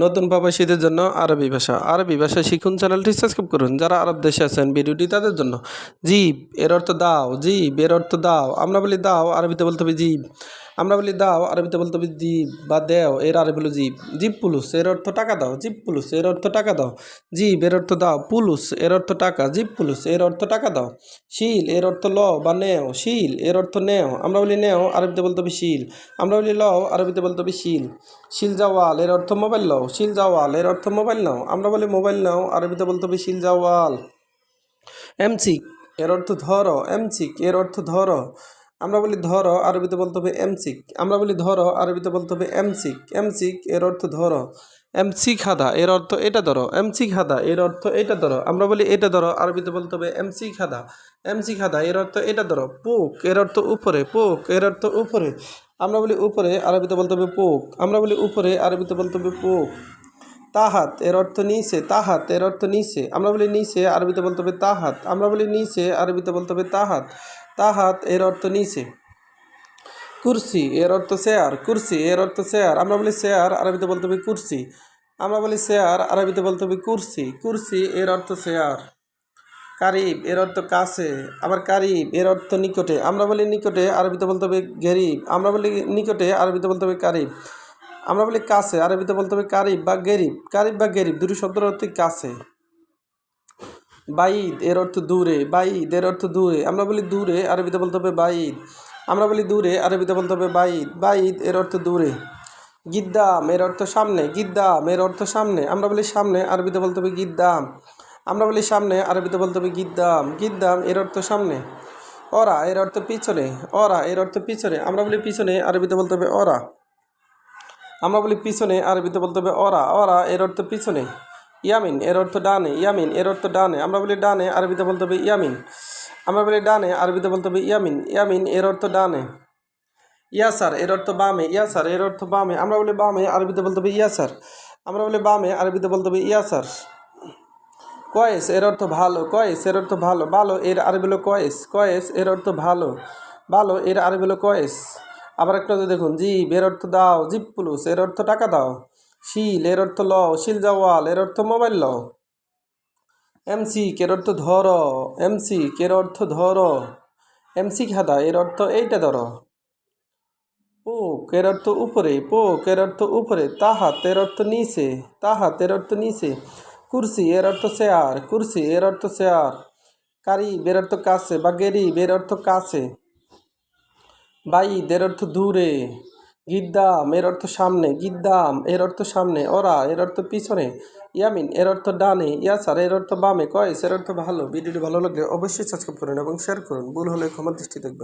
নতুন প্রবাসীদের জন্য আরবি ভাষা। আরবি ভাষা শিখুন চ্যানেলটি সাবস্ক্রাইব করুন। যারা আরব দেশে আছেন, ভিডিওটি তাদের জন্য। জীব, এর অর্থ দাও। জীব, এর অর্থ দাও। আমরা বলি দাও, আরবিতে বলতে হবে জীব। আমরা বলি দাও আরবিতে বলতে হবে জীব বা দেও এর আরবি হলো জীব জীব পুলুস এর অর্থ টাকা দাও জীব পুলুস এর অর্থ টাকা দাও জীব এর অর্থ দাও পুলুস এর অর্থ টাকা জীব পুলুস এর অর্থ টাকা দাও শিল এর অর্থ ল বা নেও শিল এর অর্থ নেও আমরা বলি নেও আরবিতে বলতে হবে শিল আমরা বলি লও আরবিতে বলতে হবে শিল শিল জাওয়াল এর অর্থ মোবাইল লও শিল জাওয়াল এর অর্থ মোবাইল নাও আমরা বলি মোবাইল নাও আরবিতে বলতে হবে শিল জাওয়াল এমসিক এর অর্থ ধরো এমসিক এর অর্থ ধরো আমরা বলি ধরো, আরবিতে বলতে হবে এমসিক আমরা বলি ধরো, আরবিতে বলতে হবে এমসিক এমসিক এর অর্থ ধরো। এমসি খাদা এর অর্থ এটা ধরো। এমসি খাদা এর অর্থ এটা ধরো। আমরা বলি এটা ধরো, আরবিতে বলতে হবে এমসি খাদা এমসি খাদা এর অর্থ এটা ধরো। পোক, এর অর্থ উপরে। পোক, এর অর্থ উপরে। আমরা বলি উপরে, আরবিতে বলতে হবে পোক। আমরা বলি উপরে, আরবিতে বলতে হবে পোক। তাহাত, এর অর্থ নিচে, তাহাত, এর অর্থ নিচে। আমরা বলি নিচে, আরবিতে বলতে হবে তাহাত। আমরা বলি নিচে, আরবিতে বলতে হবে তাহাত। তাহাত, এর অর্থ নিচে। কুরসি, এর অর্থ শেয়ার। কুরসি, এর অর্থ শেয়ার। আমরা বলি শেয়ার, আরবিতে বলতে হবে কুরসি। আমরা বলি শেয়ার, আরবিতে বলতে হবে কুরসি। কুরসি, এর অর্থ শেয়ার। কারিব, এর অর্থ কাছে। আবার কারিব, এর অর্থ নিকটে। আমরা বলি নিকটে, আরবিতে বলতে হবে গেরিব। আমরা বলি নিকটে, আরবিতে বলতে হবে কারিব। আমরা বলি কাছে, আরবিতে বলতে হবে কারিব বা গেরিব। কারিব বা গেরিব, দুটি শব্দের অর্থ কাছে। বাইদ, এর অর্থ দূরে। বাইদ, এর অর্থ দূরে। আমরা বলি দূরে, আরবিতে বলতে হবে বাইদ। আমরা বলি দূরে, আরবিতে বলতে হবে বাইদ। বাইদ, এর অর্থ দূরে। গিদ্দাম, এর অর্থ সামনে। গিদ্দাম, এর অর্থ সামনে। আমরা বলি সামনে, আরবিতে বলতে হবে গিদ্দাম। আমরা বলি সামনে, আরবিতে বলতে হবে গিদ্দাম। গিদ্দাম, এর অর্থ সামনে। অরা, এর অর্থ পিছনে। অরা, এর অর্থ পিছনে। আমরা বলি পিছনে, আরবিতে বলতে হবে অরা। আমরা বলি পিছনে, আরবিতে বলতে হবে অরা। অরা এর অর্থ পিছনে। ইয়ামিন এর অর্থ ডানে। ইয়ামিন এর অর্থ ডানে। আমরা বলি ডানে, আরবিতে বলতে হবে ইয়ামিন। আমরা বলি ডানে, আরবিতে বলতে হবে ইয়ামিন। ইয়ামিন এর অর্থ ডানে। ইয়াসার এর অর্থ বামে। ইয়াসার এর অর্থ বামে। আমরা বলি বামে, আরবিতে বলতে হবে ইয়াসার। আমরা বলি বামে, আরবিতে বলতে হবে ইয়াসার। কয়েস এর অর্থ ভালো। কয়েস এর অর্থ ভালো। ভালো এর আরবি হলো কয়েস। কয়েস এর অর্থ ভালো। ভালো এর আরবি হলো কয়েস। আবার একটা দেখুন জিব এর অর্থ দাও জিপ পুলুস এর অর্থ টাকা দাও শিল এর অর্থ ল শিল জাওয়াল এর অর্থ মোবাইল লও এমসি কের অর্থ ধর এমসি কের অর্থ ধর এমসি খাদা এর অর্থ এইটা ধরো পোক কের অর্থ উপরে পো কের অর্থ উপরে তাহা এর অর্থ নিচে তাহা এর অর্থ নিচে কুরসি এর অর্থ চেয়ার কুরসি এর অর্থ চেয়ার কারি বের অর্থ কাছে বা গেরি বের অর্থ কাছে বাইদ এর অর্থ দূরে। গিদ্দাম এর অর্থ সামনে। গিদ্দাম এর অর্থ সামনে। ওরা, এর অর্থ পিছনে। ইয়ামিন, এর অর্থ ডানে। ইয়াসার, এর অর্থ বামে। কয়েস, এর অর্থ ভালো। ভিডিওটি ভালো লাগলে অবশ্যই সাবস্ক্রাইব করুন এবং শেয়ার করুন। ভুল হলে ক্ষমা দৃষ্টি দেখবেন।